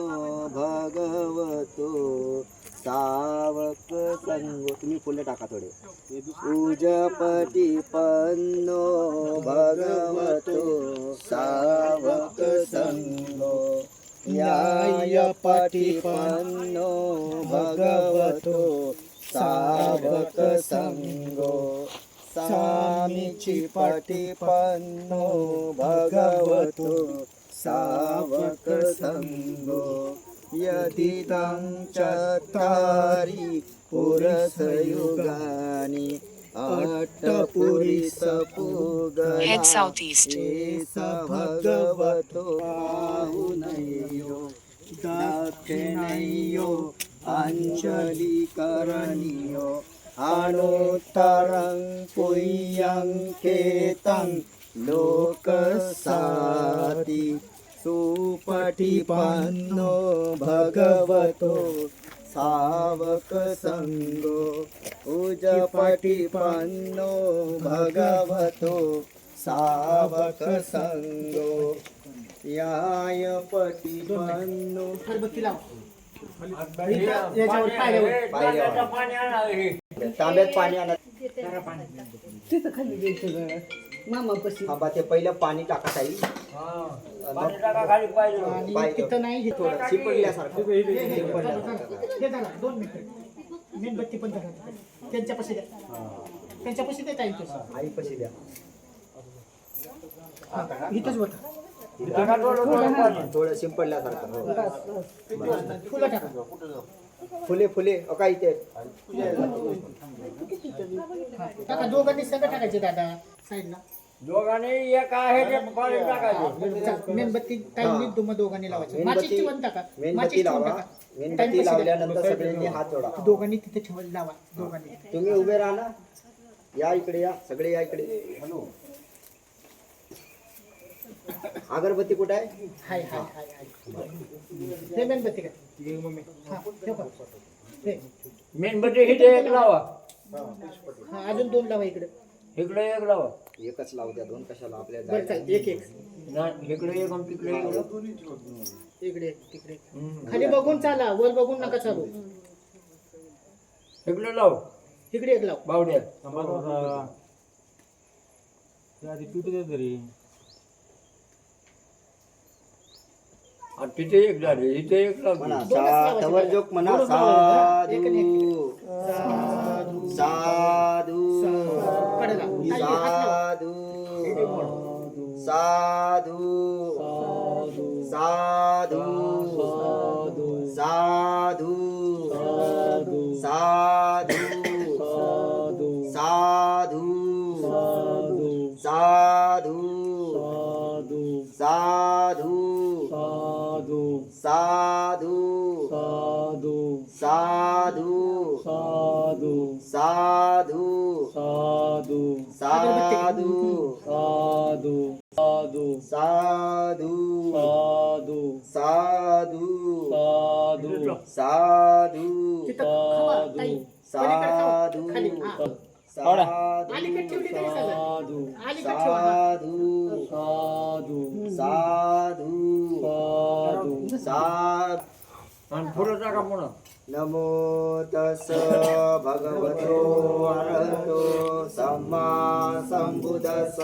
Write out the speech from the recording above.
भगवतो सावक संग तुम्ही फुले टाका थोडे. उजपटी पन्नो भगवतो सावक संगो. न्यायपटी पन्नो भगवतो सावक संगो. सामीची पटी पन्नो भगवतो सावकसङ्गो यदि तं चत्तारि पुरसयुगानि अट्टपुरि सभगवतो बाहुनयो दक्षिणयो अञ्जलिकरणीयो अनुत्तरं पुय्यं केतं लोकसाति। सुपटिपन्नो भगवतो सावक संगो। उजपटिपन्नो भगवतो सावक संगो। याय पटिपन्नो तांब्यात पाणी आणा. थांबा ते पहिलं पाणी टाका ताई. पाहिजे थोडं शिपडल्यासारखं शिपडल्यासारखं दोन मिनिट मेणबत्ती पण धरा द्या आई पशी इथंच बघा थोडं शिंपडल्यासारखं हो. फुलं टाका फुले फुले काय इथे? टाका दोघांनी सगळं टाकायचे दादा साईडला. दोघांनी एक आहे ते पाणी टाकायचं. मेणबत्ती तुम्हा दोघांनी लावायचे. मेणबत्ती लावा टाका. मेणबत्ती लावल्यानंतर सगळ्यांनी हात जोडा. दोघांनी तिथे ठेवायला लावा. दोघांनी. तुम्ही उभे राहा ना या इकडे या. सगळे या इकडे. अगरबत्ती कुठे आहे? हाय हाय हाय हाय. हे मेणबत्ती हा ठेव का? हे. मेणबत्ती इथे एक लावा. हा अजून दोन लावा इकडे. इकडे एक लावा. एकच लावू द्या दोन कशाला? आपल्या बरं एक एक. नाही, इकडे एक आणि तिकडे एक लावा. इकडे तिकडे. हम्म. खाली बघून चाला वर बघून नका चालू. इकडे लाव. इकडे एक लाव. बावड्या. आणि तिथे एक झाले इथे एक म्हणा सा तवर जोक म्हणा साधू. সাধু সাধু সাধু সাধু সাধু সাধু সাধু সাধু সাধু সাধু সাধু সাধু সাধু সাধু সাধু 사두 사두 사두 사두 사두 사두 तिथं खावा, ताई. पलीकडे खावा. साधू. खाली, हा. आवडा. अलीकडे ठेवली तरी चालेल. साधू अलीकडे ठेवा, हा. 사두 사두 사두 사두 사 आणि पुढे टाका म्हणून नमो तस् भगवतो अर्हतो सम्मा संबुदस